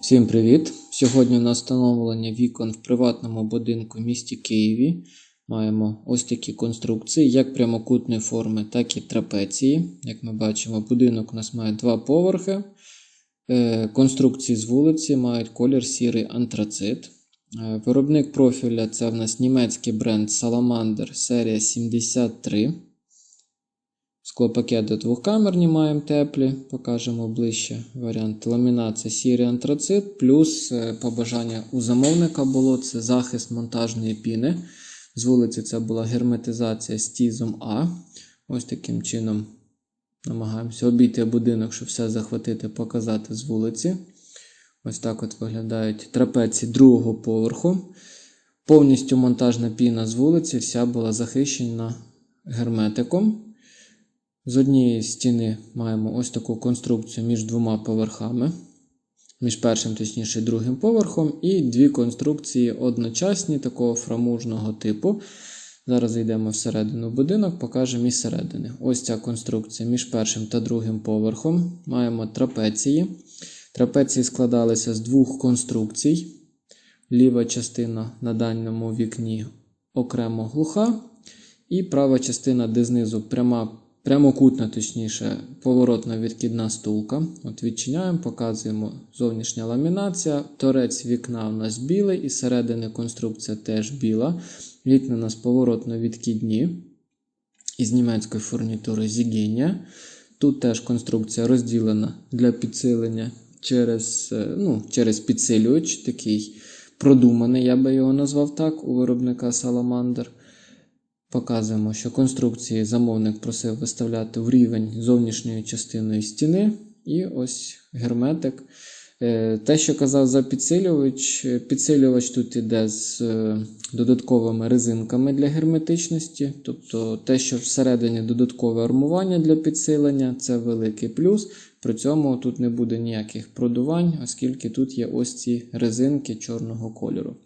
Всім привіт! Сьогодні на встановлення вікон в приватному будинку в місті Києві. Маємо ось такі конструкції, як прямокутної форми, так і трапеції. Як ми бачимо, будинок у нас має два поверхи. Е, Конструкції з вулиці мають колір сірий антрацит. Е, Виробник профіля це в нас німецький бренд Salamander серія 73. Склопакети двохкамерні маємо теплі, покажемо ближче варіант. Ламінація сірий антрацит, плюс е, побажання у замовника було це захист монтажної піни. З вулиці це була герметизація з тізом А. Ось таким чином намагаємося обійти будинок, щоб все захватити, показати з вулиці. Ось так от виглядають трапеції другого поверху. Повністю монтажна піна з вулиці вся була захищена герметиком. З однієї стіни маємо ось таку конструкцію між двома поверхами, між першим, точніше, другим поверхом, і дві конструкції одночасні, такого фрамужного типу. Зараз зайдемо всередину будинок, покажемо із середини. Ось ця конструкція між першим та другим поверхом. Маємо трапеції. Трапеції складалися з двох конструкцій. Ліва частина на дальньому вікні окремо глуха, і права частина, де знизу пряма прямокутна, точніше, поворотна відкидна стулка. От Відчиняємо, показуємо зовнішня ламінація. Торець вікна у нас білий, і середини конструкція теж біла. Вікна у нас поворотно відкидні. Із німецької фурнітури зігіння. Тут теж конструкція розділена для підсилення через е, ну, через підсилювач, такий продуманий, я би його назвав так, у виробника Salamander. Показуємо, що конструкції замовник просив виставляти в рівень зовнішньої частиною стіни. І ось герметик. Е, Те, що казав за підсилювач, е, підсилювач тут іде з е, додатковими резинками для герметичності. Тобто те, що всередині додаткове армування для підсилення, це великий плюс. При цьому тут не буде ніяких продувань, оскільки тут є ось ці резинки чорного кольору.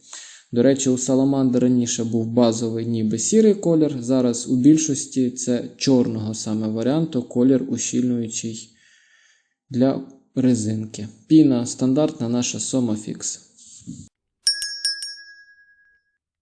До речі, у Salamander раніше був базовий ніби сірий колір. Зараз у більшості це чорного саме варіанту, колір ущільнюючий для резинки. Піна стандартна наша Somafix.